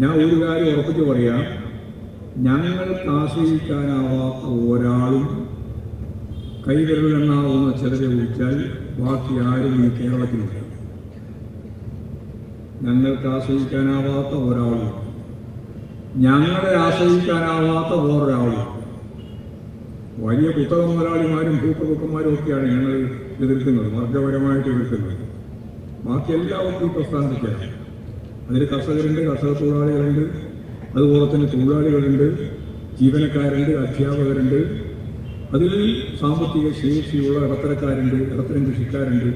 ഞാൻ ഒരു കാര്യം ഉറപ്പിച്ച് പറയാം. ഞങ്ങൾക്ക് ആശ്രയിക്കാനാവാത്ത ഒരാളും കൈവിരലെണ്ണാവുന്ന ചിലരെ വിളിച്ചാൽ ബാക്കി ആരും ഈ കേരളത്തിലില്ല ഞങ്ങൾക്ക് ആശ്രയിക്കാനാവാത്ത ഒരാളും ഞങ്ങളെ ആശ്രയിക്കാനാവാത്ത വേറൊരാളും വലിയ പുസ്തക മുതലാളിമാരും ഭൂപ്രഭുക്കന്മാരും ഒക്കെയാണ് ഞങ്ങൾ എതിർക്കുന്നത് വർഗപരമായിട്ട് എതിർക്കുന്നത്. ബാക്കി എല്ലാവർക്കും പ്രസ്ഥാനത്തേക്കാണ് അതിൽ കർഷകരുണ്ട് കർഷക തൊഴിലാളികളുണ്ട് അതുപോലെ തന്നെ തൊഴിലാളികളുണ്ട് ജീവനക്കാരുണ്ട് അധ്യാപകരുണ്ട്. അതിൽ സാമ്പത്തിക ശേഷിയുള്ള ഇടത്തരക്കാരുണ്ട് ഇടത്തരം കൃഷിക്കാരുണ്ട്.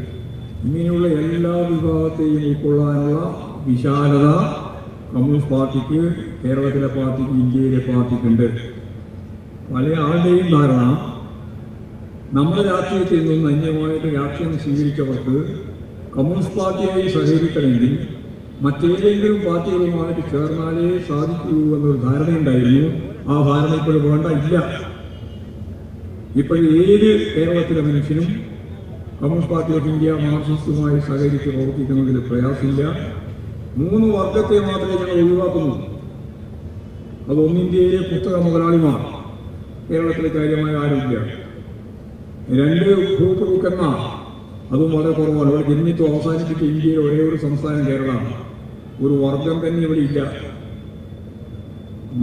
ഇങ്ങനെയുള്ള എല്ലാ വിഭാഗത്തെയും ഉൾക്കൊള്ളാനുള്ള വിശാലത കമ്മ്യൂണിസ്റ്റ് പാർട്ടിക്ക് കേരളത്തിലെ പാർട്ടിക്ക് ഇന്ത്യയിലെ പാർട്ടിക്കുണ്ട്. പല ആളുടെയും ധാരണ നമ്മുടെ രാഷ്ട്രീയത്തിൽ നിന്ന് അന്യമായിട്ട് രാഷ്ട്രീയം സ്വീകരിച്ചവർക്ക് കമ്മ്യൂണിസ്റ്റ് പാർട്ടിയായി സഹകരിക്കണമെങ്കിൽ മറ്റേതെങ്കിലും പാർട്ടികളുമായിട്ട് ചേർന്നാലേ സാധിക്കൂ എന്നൊരു ധാരണയുണ്ടായിരുന്നു. ആ ധാരണ ഇപ്പോൾ വേണ്ട ഇല്ല. ഇപ്പോൾ ഏത് കേരളത്തിലെ മനുഷ്യനും കമ്മ്യൂണിസ്റ്റ് പാർട്ടി ഓഫ് ഇന്ത്യ മാർക്സിസ്റ്റുമായി സഹകരിച്ച് പ്രവർത്തിക്കുന്നതിൽ പ്രയാസമില്ല. മൂന്ന് വർഗത്തെ മാത്രമേ ഞങ്ങൾ ഒഴിവാക്കുന്നു. അത് ഒന്നിന്ത്യയിലെ പുസ്തക മുതലാളിമാർ. കേരളത്തിലെ കാര്യമായ ആരുമില്ല രണ്ട് ഭൂപ്രഭുക്കന്മാർ. അതും വളരെ കുറവാണ്. ഇവിടെ ജനിച്ച് അവസാനിപ്പിച്ച ഇന്ത്യയിലെ ഒരേ ഒരു സംസ്ഥാനം കേരളമാണ്. ഒരു വർഗം തന്നെ ഇവിടെ ഇല്ല.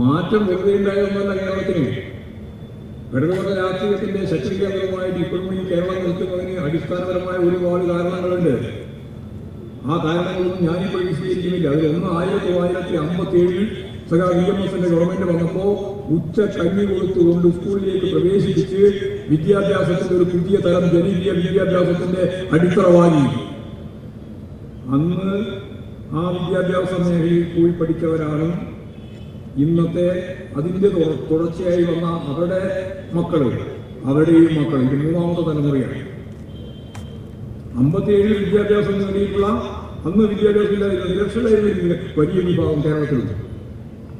മാറ്റം വെറുതെ ഉണ്ടായതൊന്നല്ല കേരളത്തിന്. ഇടതുപക്ഷ രാഷ്ട്രീയത്തിന്റെ ശക്തി കേന്ദ്രമായിട്ട് ഇപ്പോഴും ഈ കേരളം നിൽക്കുന്നതിന് അടിസ്ഥാനപരമായ ഒരുപാട് കാരണങ്ങളുണ്ട്. ആ കാരണങ്ങളൊന്നും ഞാനിപ്പോൾ വിശദീകരിക്കുന്നില്ല അതിൽ ഒന്ന് ആയിരത്തി തൊള്ളായിരത്തി അമ്പത്തി ഏഴിൽ സഖാ വി എം എസിന്റെ ഗവൺമെന്റ് വന്നപ്പോൾ ഉച്ച കഞ്ഞി കൊടുത്തുകൊണ്ട് സ്കൂളിലേക്ക് പ്രവേശിപ്പിച്ച് വിദ്യാഭ്യാസത്തിന്റെ ഒരു പുതിയ തരം ജനീയ വിദ്യാഭ്യാസത്തിന്റെ അടിത്തറ വാങ്ങി അന്ന് ആ വിദ്യാഭ്യാസ മേഖലയിൽ പോയി പഠിച്ചവരാണ് ഇന്നത്തെ അതിന്റെ തുട- തുടർച്ചയായി വന്ന അവരുടെ മക്കൾ അവരുടെയും മക്കൾ ഇത് മൂന്നാമത്തെ തലമുറയാണ്. അമ്പത്തിയേഴിൽ വിദ്യാഭ്യാസം നേടിയിട്ടുള്ള അന്ന് വിദ്യാഭ്യാസമില്ലായിരുന്ന നിരക്ഷരായിരുന്ന വലിയ വിഭാഗം കേരളത്തിലുണ്ട്.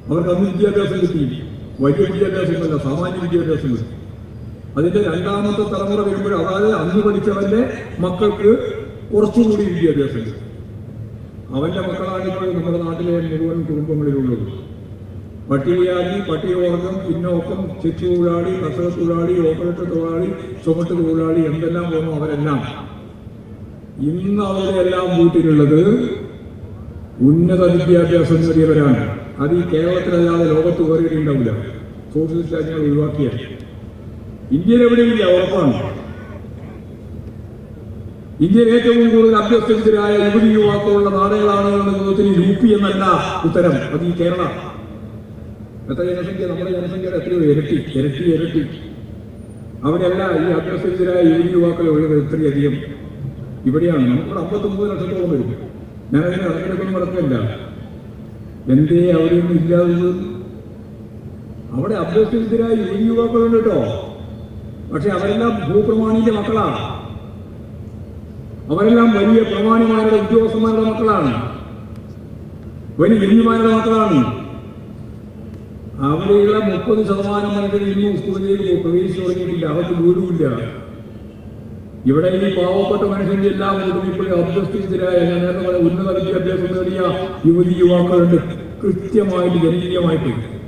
അവർക്ക് അന്ന് വിദ്യാഭ്യാസം കിട്ടി വലിയ വിദ്യാഭ്യാസമല്ല സാമാന്യ വിദ്യാഭ്യാസം കിട്ടി അതിന്റെ രണ്ടാമത്തെ തലമുറ വരുമ്പോൾ അതായത് അന്ന് പഠിച്ചവന്റെ മക്കൾക്ക് കുറച്ചുകൂടി വിദ്യാഭ്യാസം. അവന്റെ മക്കളാണ് ഇപ്പോൾ നമ്മുടെ നാട്ടിലെ മുഴുവൻ കുടുംബങ്ങളിലുള്ളത്. പട്ടികജാതി പട്ടികവർഗം പിന്നോക്കം ചെച്ചു തൊഴിലാളി കർഷക തൊഴിലാളി ഓപ്പറേറ്റർ തൊഴിലാളി ചുമട്ട് തൊഴിലാളി എന്തെല്ലാം പോകുന്നു അവരെല്ലാം. ഇന്ന് അവരെല്ലാം വീട്ടിലുള്ളത് ഉന്നത വിദ്യാഭ്യാസം നേടിയവരാണ്. അത് ഈ കേരളത്തിലല്ലാതെ ലോകത്ത് കയറിയിട്ടുണ്ടാവില്ല സോഷ്യലിസ്റ്റ് രാജ്യങ്ങൾ ഒഴിവാക്കിയാൽ ഇന്ത്യയിൽ എവിടെയില്ല ഉറപ്പാണ്. ഇന്ത്യയിൽ ഏറ്റവും കൂടുതൽ അഭ്യസ്തരായ യുവതി യുവാക്കളുള്ള നാടുകളാണ് എന്ന യു പി എന്നല്ല ഉത്തരം. അത് ഈ കേരള. എത്ര ജനസംഖ്യ? നമ്മുടെ ജനസംഖ്യയുടെ എത്രയോ? ഇരട്ടി. ഇരട്ടി ഇരട്ടി. അവിടെയല്ല ഈ അഭ്യസ്തരായ യുവതി യുവാക്കളെ ഒഴിവ് ഇത്രയധികം. ഇവിടെയാണ്. നമുക്കിവിടെ അമ്പത്തൊമ്പത് ലക്ഷത്തോളം വരും ഞാനതിന് ഇടക്കിടക്കൊന്നും നടക്കില്ല. എന്തേ അവരൊന്നും ഇല്ലാത്തത്? അവിടെ അഭ്യസ്തരായ യുവതി യുവാക്കളുണ്ട് കേട്ടോ. പക്ഷെ അവരെല്ലാം ഭൂപ്രമാണിന്റെ മക്കളാണ്. അവരെല്ലാം വലിയ പ്രമാണിമാരുടെ ഉദ്യോഗസ്ഥന്മാരുടെ മക്കളാണ്. വലിയ ഇന്ദുമാരുടെ മക്കളാണ്. അവിടെയുള്ള മുപ്പത് ശതമാനം മനുഷ്യർ ഇന്നും സ്കൂളിലേക്ക് പ്രവേശിച്ചു തുടങ്ങിയിട്ടില്ല. അവർക്ക് ഗുരുവില്ല ഇവിടെ ഈ പാവപ്പെട്ട മനുഷ്യന്റെ എല്ലാം ഇപ്പോഴും പറഞ്ഞ ഉന്നത വിദ്യാഭ്യാസം നേടിയ യുവതി യുവാക്കളുണ്ട്. കൃത്യമായിട്ട് ജനകീയമായിട്ട്.